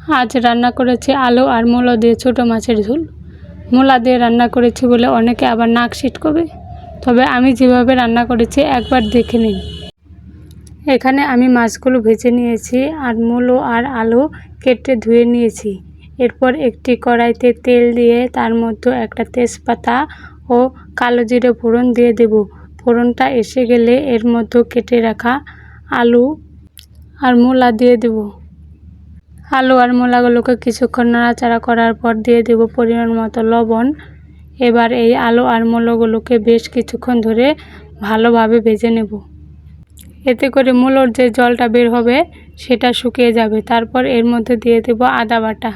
আজ রান্না করেছি আলু আর মূলো দিয়ে ছোটো মাছের ঝোল। মূলা দিয়ে রান্না করেছি বলে অনেকে আবার নাক করবে তবে আমি যেভাবে রান্না করেছি একবার দেখে নিন। এখানে আমি মাছগুলো ভেজে নিয়েছি আর মূলো আর আলু কেটে ধুয়ে নিয়েছি। এরপর একটি কড়াইতে তেল দিয়ে তার মধ্যে একটা তেজপাতা ও কালো জিরে ফোড়ন দিয়ে দেব। ফোড়নটা এসে গেলে এর মধ্যে কেটে রাখা আলু আর মূলা দিয়ে দেব। আলু আর মূলাগুলোকে কিছুক্ষণ নাড়াচাড়া করার পর দিয়ে দেব পরিমাণ মতো লবণ। এবার এই আলু আর মূলগুলোকে বেশ কিছুক্ষণ ধরে ভালোভাবে ভেজে নেব। এতে করে মূলোর যে জলটা বের হবে, সেটা শুকিয়ে যাবে। তারপর এর মধ্যে দিয়ে দেব আদা বাটা।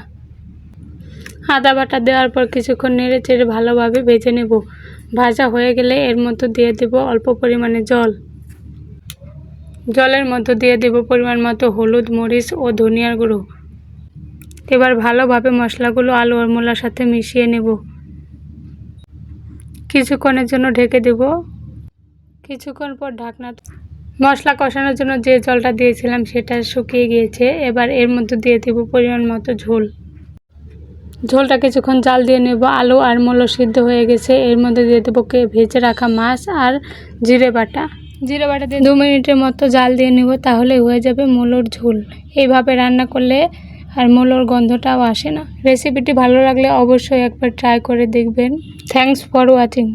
আদা বাটা দেওয়ার পর কিছুক্ষণ নেড়ে চেড়ে ভালোভাবে ভেজে নেব। ভাজা হয়ে গেলে এর মধ্যে দিয়ে দেব অল্প পরিমাণে জল। জলের মধ্যে দিয়ে দেব পরিমাণ মতো হলুদ, মরিচ ও ধনিয়ার গুঁড়ো। এবার ভালোভাবে মশলাগুলো আলু আর মূলার সাথে মিশিয়ে নেব। কিছুক্ষণের জন্য ঢেকে দেব। কিছুক্ষণ পর ঢাকনা মশলা কষানোর জন্য যে জলটা দিয়েছিলাম সেটা শুকিয়ে গিয়েছে। এবার এর মধ্যে দিয়ে দেব পরিমাণ মতো ঝোল। ঝোলটা কিছুক্ষণ জাল দিয়ে নেব। আলু আর মূলো সিদ্ধ হয়ে গেছে। এর মধ্যে দিয়ে দেবো কে ভেজে রাখা মাছ আর জিরে বাটা। জিরে বাটা দিয়ে দু মিনিটের মতো জাল দিয়ে নেব তাহলে হয়ে যাবে মূলোর ঝোল। এইভাবে রান্না করলে আর মূলোর গন্ধটাও আসে না। রেসিপিটি ভালো লাগলে অবশ্যই একবার ট্রাই করে দেখবেন। Thanks for watching